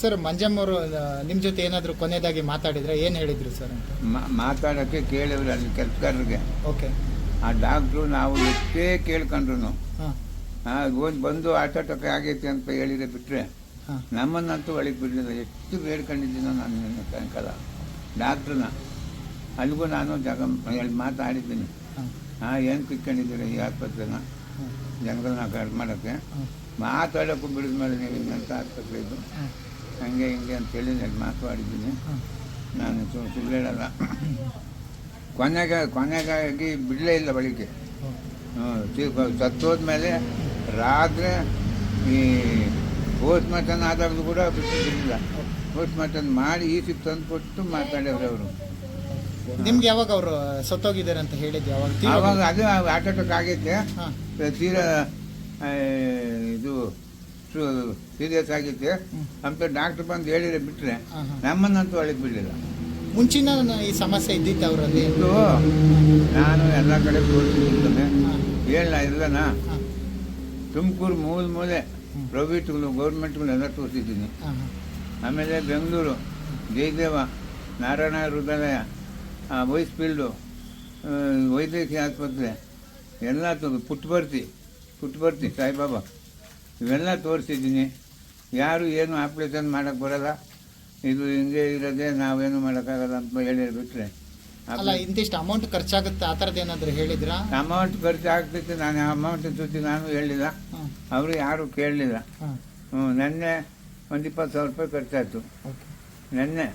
Sir Manjamma ಅವರು ನಿಮ್ಮ ಜೊತೆ ಏನಾದರೂ ಕೊನೆಯದಾಗಿ ಮಾತಾಡಿದ್ರೆ ಏನು ಹೇಳಿದ್ರು ಸರ್ ಅಂತ? ಮಾ- ಮಾತಾಡೋಕ್ಕೆ ಕೇಳಿದ್ರು ಅಲ್ಲಿ ಕೆಲಸಗಾರರಿಗೆ. ಓಕೆ. ಆ ಡಾಕ್ಟ್ರು ನಾವು ಎಷ್ಟೇ ಕೇಳ್ಕೊಂಡ್ರು ಹಾಂ. ಒಂದು ಬಂದು ಆಟಾಟಕ್ಕೆ ಆಗೈತೆ ಅಂತ ಹೇಳಿದ್ರೆ ಬಿಟ್ಟರೆ ಹಾಂ. ನಮ್ಮನ್ನಂತೂ ಒಳಗೆ ಬಿಡಲಿಲ್ಲ ಎಷ್ಟು ಬೇಡ್ಕೊಂಡಿದ್ದೀನೋ ನಾನು ನನ್ನ ಸಾಯಂಕಾಲ ಡಾಕ್ಟ್ರನ್ನ ಅಲ್ಲಿಗೂ ನಾನು ಜಾಗ ಹೇಳಿ ಮಾತಾಡಿದ್ದೀನಿ. ಹಾಂ. ಹಾಂ ಏನು ಕಿಕ್ಕೊಂಡಿದ್ದೀರಿ ಈ ಆಸ್ಪತ್ರೆನ? ಹಾಂ. ಜನಗಳನ್ನ ಕಡಿಮೆ ಮಾಡೋಕ್ಕೆ. ಹಾಂ. ಮಾತಾಡೋಕ್ಕೂ ಬಿಡಿದ ಮೇಲೆ ನೀವು ಇನ್ನಂತ ಆಸ್ಪತ್ರೆ ಇದು? ಹಂಗೆ ಹಿಂಗೆ ಅಂತೇಳಿ ನಾನು ಮಾತಾಡಿದ್ದೀನಿ. ನಾನು ಸೊ ಸುಳ್ಳು ಹೇಳಲ್ಲ ಕೊನೆಗೆ ಕೊನೆಗಾಗಿ ಬಿಡಲೇ ಇಲ್ಲ ಬಳಿಕೆ. ಸತ್ತೋದ್ಮೇಲೆ ರಾತ್ರಿ ಈ ಪೋಸ್ಟ್ ಮಾರ್ಟಮ್ ಆದಾಗಲೂ ಕೂಡ ಬಿಟ್ಟು ಬಿಡಲಿಲ್ಲ. ಪೋಸ್ಟ್ ಮಾರ್ಟಮ್ ಮಾಡಿ ಈ ಸಿಕ್ ತಂದು ಕೊಟ್ಟು ಮಾತಾಡಿದ್ರು ಅವರು. ನಿಮ್ಗೆ ಯಾವಾಗ ಅವರು ಸತ್ತೋಗಿದ್ದಾರೆ ಅಂತ ಹೇಳಿದ್ದು ಯಾವಾಗ ಅವಾಗ ಅದು ಆಟೋಟಕ್ಕೆ ಆಗೈತೆ ತೀರಾ ಸೀರಿಯಸ್ ಆಗಿತ್ತು. ಹಂಪೆ ಅಂತ ಡಾಕ್ಟ್ರ್ ಬಂದು ಹೇಳಿದ್ರೆ ಬಿಟ್ಟರೆ ನಮ್ಮನ್ನಂತೂ ಅಳಿಗೆ ಬಿಡಲಿಲ್ಲ. ಮುಂಚಿನ ಈ ಸಮಸ್ಯೆ ಇದ್ದಿತ್ತು ಅವರಲ್ಲಿ? ಇದು ನಾನು ಎಲ್ಲ ಕಡೆ ತೋರಿಸಿದ್ದೇನೆ ಹೇಳಲ್ಲ ಹೇಳ ಇಲ್ಲನ ತುಮಕೂರು ಮೂಲ ಮೂಲೆ ಪ್ರೈವೇಟ್ಗಳು ಗೌರ್ಮೆಂಟ್ಗಳು ಎಲ್ಲ ತೋರಿಸಿದ್ದೀನಿ ಆಮೇಲೆ ಬೆಂಗಳೂರು ಜಯದೇವ ನಾರಾಯಣ ಹೃದಯ ವೈಸ್ ಫೀಲ್ಡು ವೈದ್ಯಕೀಯ ಆಸ್ಪತ್ರೆ ಎಲ್ಲ ತೋರಿಸ್. ಪುಟ್ಟು ಬರ್ತಿ ಪುಟ್ಟು ಬರ್ತಿ ಸಾಯಿಬಾಬಾ. ಇವೆಲ್ಲ ತೋರಿಸಿದ್ದೀನಿ. ಯಾರು ಏನು ಆಪ್ರೇಷನ್ ಮಾಡೋಕ್ಕೆ ಬರಲ್ಲ. ಇದು ಹಿಂಗೆ ಇರೋದೇ ನಾವೇನು ಮಾಡೋಕ್ಕಾಗಲ್ಲ ಅಂತ ಹೇಳಿ ಬಿಟ್ಟರೆ ಅಲ್ಲ ಇಂತಿಷ್ಟು ಅಮೌಂಟ್ ಖರ್ಚಾಗುತ್ತೆ ಆ ಥರದ್ದು ಏನಾದರೂ ಹೇಳಿದ್ರಾ? ಅಮೌಂಟ್ ಖರ್ಚು ನಾನು ನಾನು ಅಮೌಂಟ್ ಸುದ್ದಿ ನಾನು ಹೇಳಿಲ್ಲ. ಅವರು ಯಾರು ಕೇಳಲಿಲ್ಲ. ಹ್ಞೂ ನೆನ್ನೆ ಒಂದು ಇಪ್ಪತ್ತು ಸಾವಿರ ರೂಪಾಯಿ ಖರ್ಚಾಯಿತು. ನೆನ್ನೆ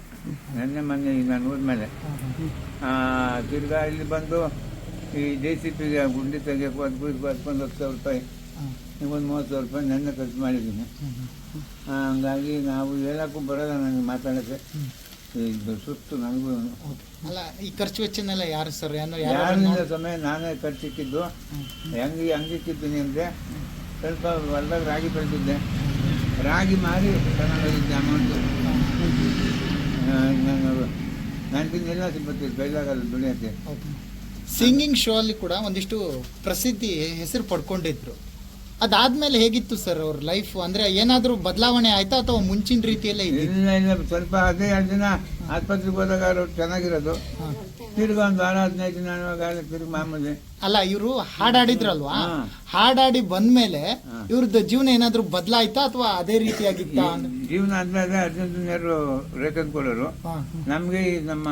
ನೆನ್ನೆ ಮೊನ್ನೆ ಈಗ ನಾನು ಹೋದ್ಮೇಲೆ. ತಿರ್ಗಾ ಇಲ್ಲಿ ಬಂದು ಈ ಜೆ ಸಿ ಪಿಗೆ ಗುಂಡಿ ತೆಗಿಯೋಕ್ಕೂ ಅದಕ್ಕೂ ಅದಕ್ಕೊಂದು ಹತ್ತು ಸಾವಿರ ರೂಪಾಯಿ. ಒಂದು ಮೂವತ್ತು ಸಾವಿರ ರೂಪಾಯಿ ನನ್ನ ಖರ್ಚು ಮಾಡಿದ್ದೀನಿ. ಹಂಗಾಗಿ ನಾವು ಹೇಳೋಕ್ಕೂ ಬರೋಲ್ಲ ನನಗೆ ಮಾತಾಡೋಕ್ಕೆ. ಇದು ಸುತ್ತು ನನಗೂ. ಅಲ್ಲ ಈ ಖರ್ಚು ವೆಚ್ಚನೆಲ್ಲ ಯಾರು ಸರ್? ಯಾರಿಂದ ಸಮಯ ನಾನೇ ಖರ್ಚಿಕ್ಕಿದ್ದು ಹೆಂಗೆ ಹಂಗಿಕ್ಕಿದ್ದೀನಿ ಅಂದರೆ ಸ್ವಲ್ಪ ಹೊಲ್ದಾಗ ರಾಗಿ ಬೆಳೆದಿದ್ದೆ. ರಾಗಿ ಮಾರಿ ತಗೊಂಡೋಗಿದ್ದೆ ಅಮೌಂಟು ನಾನು ನನಗಿನ್ನೆಲ್ಲ ಸಿಬ್ಬತ್ತಿ ಕೈಲಾಗಲ್ಲ ದುಡಿಯೋಕ್ಕೆ. ಸಿಂಗಿಂಗ್ ಶೋ ಅಲ್ಲಿ ಕೂಡ ಒಂದಿಷ್ಟು ಪ್ರಸಿದ್ಧಿ ಹೆಸರು ಪಡ್ಕೊಂಡಿದ್ರು. ಅದಾದ್ಮೇಲೆ ಹೇಗಿತ್ತು ಸರ್ ಅವ್ರ ಲೈಫ್ ಅಂದ್ರೆ ಏನಾದ್ರೂ ಬದಲಾವಣೆ ಆಯ್ತಾ ಅಥವಾ ಮುಂಚಿನ ರೀತಿಯಲ್ಲೇ ಇಲ್ಲ ಇಲ್ಲ ಸ್ವಲ್ಪ ಅದೇ ಎರಡು ದಿನ ಆಸ್ಪತ್ರೆಗೆ ಹೋದಾಗ ಅವ್ರು ಚೆನ್ನಾಗಿರೋದು. ತಿರ್ಗಿ ಒಂದು ವಾರ ಹದಿನೈದು ದಿನ ತಿರುಗಿ ತಿರ್ಗಿ ಮಾಮೂಲಿ. ಅಲ್ಲ ಇವರು ಹಾಡಾಡಿದ್ರಲ್ವಾ? ಹಾಡಾಡಿ ಬಂದ್ಮೇಲೆ ಮೇಲೆ ಇವ್ರದ್ದು ಜೀವನ ಏನಾದ್ರೂ ಬದಲಾಯ್ತಾ ಅಥವಾ ಅದೇ ರೀತಿಯಾಗಿತ್ತ? ಜೀವನ ಆದ್ಮೇಲೆ ಅರ್ಜೆಂಟೀನಿಯರು ರೇಖೆ ಕೊಡೋರು ನಮಗೆ ಈ ನಮ್ಮ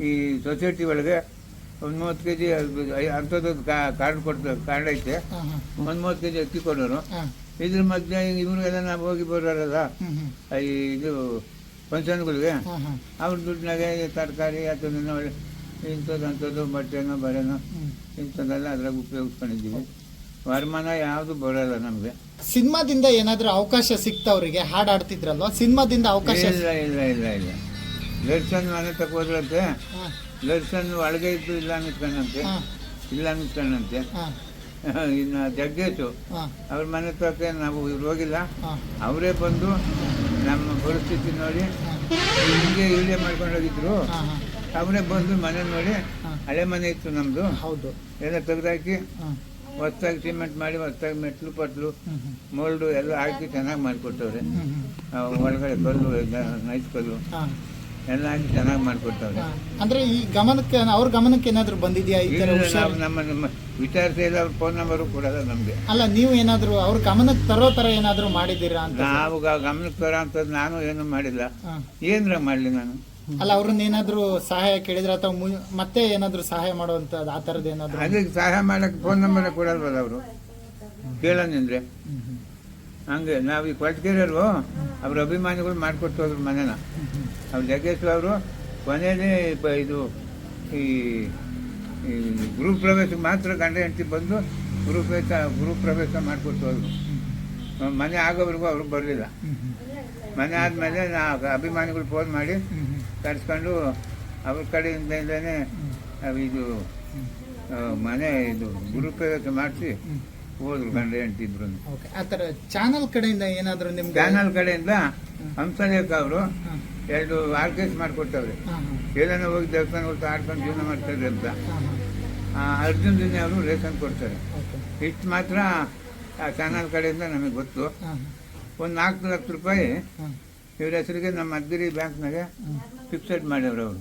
ಈ ಸೊಸೈಟಿ ಒಳಗೆ ಒಂದು ಮೂವತ್ತು ಕೆ ಜಿ ಅಂಥದ್ದು ಕಾರ್ಡ್ ಕೊಡ್ತಾರೆ ಕಾರ್ಡ್ ಐತೆ. ಒಂದು ಮೂವತ್ತು ಕೆ ಜಿ ಅಕ್ಕಿ ಕೊಡೋರು. ಇದ್ರ ಮಧ್ಯೆ ಇವ್ರಿಗೆಲ್ಲ ನಾವು ಹೋಗಿ ಬರೋರಲ್ಲ? ಈ ಇದು ಫಂಕ್ಷನ್ಗಳಿಗೆ ಅವ್ರ ದುಡ್ಡಿನಾಗೆ ತರಕಾರಿ ಅಥವಾ ಇಂಥದ್ದು ಅಂಥದ್ದು ಬಟ್ಟೆನೋ ಬರೆನೋ ಇಂಥದ್ದೆಲ್ಲ ಅದ್ರಾಗ ಉಪಯೋಗಿಸ್ಕೊಂಡಿದ್ದೀವಿ. ವರಮಾನ ಯಾವುದು ಬರೋಲ್ಲ ನಮಗೆ. ಸಿನಿಮಾದಿಂದ ಏನಾದ್ರೂ ಅವಕಾಶ ಸಿಕ್ತ ಅವರಿಗೆ? ಹಾಡಾಡ್ತಿದ್ರಲ್ವಾ? ಸಿನಿಮಾದಿಂದ ಅವಕಾಶ ಇಲ್ಲ ಇಲ್ಲ ಇಲ್ಲ ಇಲ್ಲ. ದರ್ಶನ್ ಮನೆ ತಗೋದ್ರಂತೆ ಹೋದ್ರಂತೆ ದರ್ಶನ್ ಒಳಗೆ ಇದ್ದು ಇಲ್ಲ ಅನ್ನಿಸ್ಕೊಂಡಂತೆ ಹಾ, ಇಲ್ಲ ಅನ್ನಿಸ್ಕೊಂಡಂತೆ ಹಾ, ಇನ್ನು ಜಗ್ಗೇಶು ಅವ್ರ ಮನೆ ತಕ್ಕ ನಾವು ಇವ್ರು ಹೋಗಿಲ್ಲ. ಅವರೇ ಬಂದು ನಮ್ಮ ಪರಿಸ್ಥಿತಿ ನೋಡಿ ಹಿಂಗೆ ಇಲ್ಲೇ ಮಾಡ್ಕೊಂಡು ಹೋಗಿದ್ರು. ಅವರೇ ಬಂದು ಮನೆ ನೋಡಿ. ಹಳೆ ಮನೆ ಇತ್ತು ನಮ್ಮದು ಹೌದು. ಎಲ್ಲ ತೆಗೆದಾಕಿ ಹೊಸ್ದಾಗಿ ಸಿಮೆಂಟ್ ಮಾಡಿ ಹೊಸ್ದಾಗಿ ಮೆಟ್ಲು ಪಟ್ಲು ಮೋಲ್ಡು ಎಲ್ಲ ಹಾಕಿ ಚೆನ್ನಾಗಿ ಮಾಡಿಕೊಟ್ಟವ್ರೆ. ಒಳಗಡೆ ಕಲ್ಲು ನೈಸ್ ಕಲ್ಲು. ಎಲ್ಲ ಚೆನ್ನಾಗಿ ಮಾಡಿಕೊಡ್ತಾವ್ರೆ. ಅಂದ್ರೆ ಈ ಗಮನಕ್ಕೆ ಅವ್ರ ಗಮನಕ್ಕೆ ಏನಾದ್ರು ಬಂದಿದ್ಯಾ ಈ ತರ ನಮ್ಮ ನಮ್ಮ ವಿಚಾರಿಸಿ ಇಲ್ಲ ಅವ್ರ ಫೋನ್ ನಂಬರು ಕೊಡಲ್ಲ ನಮಗೆ. ಅಲ್ಲ ನೀವು ಏನಾದ್ರು ಅವ್ರ ಗಮನಕ್ಕೆ ತರೋ ತರ ಏನಾದ್ರು ಮಾಡಿದ್ದೀರಾ ಅಂತ? ನಾವು ಗ- ಗಮನಕ್ಕೆ ತರೋ ಅಂಥದ್ದು ನಾನು ಏನು ಮಾಡಿಲ್ಲ. ಹಾ. ಏನ್ರ ಮಾಡಲಿ ನಾನು? ಅಲ್ಲ ಅವ್ರನ್ನ ಏನಾದ್ರು ಸಹಾಯ ಕೇಳಿದ್ರೆ ಅಥವಾ ಮು- ಮತ್ತೆ ಏನಾದ್ರು ಸಹಾಯ ಮಾಡುವಂತದ್ದು ಆ ತರದ್ ಏನಾದ್ರು? ಅದಕ್ಕೆ ಸಹಾಯ ಮಾಡಕ್ಕೆ ಫೋನ್ ನಂಬರ್ ಕೊಡಲ್ವಲ್ಲ ಅವರು? ಹ್ಮ್, ಹಂಗೆ ನಾವು ಈ ಕೊಟ್ಗೆರೆಯವರು ಅವ್ರ ಅಭಿಮಾನಿಗಳು ಮಾಡಿಕೊಟ್ಟು ಹೋದ್ರು ಮನೆನ. ಹ್ಮ್. ಅವ್ರು ಜಗ್ಗೇಶ್ವರ ಅವರು ಕೊನೆಯಲ್ಲಿ ಇದು ಈ ಪ್ರವೇಶ ಮಾತ್ರ ಗಂಡ ಹೆಂಡತಿ ಬಂದು ಪ್ರವೇಶ ಗೃಹ ಪ್ರವೇಶ ಮಾಡಿಕೊಟ್ಟು ಹೋದ್ರು. ಮನೆ ಆಗೋವರೆಗೂ ಅವರು ಬರಲಿಲ್ಲ. ಮನೆ ಆದಮೇಲೆ ನಾ ಅಭಿಮಾನಿಗಳು ಫೋನ್ ಮಾಡಿ ಕರೆಸ್ಕೊಂಡು ಅವ್ರ ಕಡೆಯಿಂದಲೇ ಇದು ಮನೆ ಇದು ಗುರು ಪ್ರವೇಶ ಮಾಡಿಸಿ ಹೋದ್ರು ಗಂಡ ಹೆಂಡತಿ ಇಬ್ರು ಓಕೆ ಆ ಥರ ಚಾನಲ್ ಕಡೆಯಿಂದ ಏನಾದರೂ ನಿಮ್ಗೆ ಚಾನಲ್ ಕಡೆಯಿಂದ ಹಂಸಲೇಖ ಅವರು ಎರಡು ಆರ್ಕೆಸ್ ಮಾಡಿಕೊಟ್ಟವ್ರೆ. ಏನೋ ಹೋಗಿ ದೇವಸ್ಥಾನ ದೇವಸ್ಥಾನಗಳು ಆಡ್ಕೊಂಡು ಜೀವನ ಮಾಡ್ತಾರೆ ಅಂತ. ಅರ್ಜುನ್ ದಿನ ಅವರು ರೇಷನ್ ಕೊಡ್ತಾರೆ. ಇಷ್ಟು ಮಾತ್ರ ಆ ಚಾನಲ್ ಕಡೆಯಿಂದ ನಮಗೆ ಗೊತ್ತು. ಒಂದು ನಾಲ್ಕು ಲಕ್ಷ ರೂಪಾಯಿ ಇವ್ರ ಹೆಸರಿಗೆ ನಮ್ಮ ಅದ್ಗಿರಿ ಬ್ಯಾಂಕ್ನಾಗೆ ಫಿಕ್ಸೆಡ್ ಮಾಡ್ಯವ್ರು ಅವರು.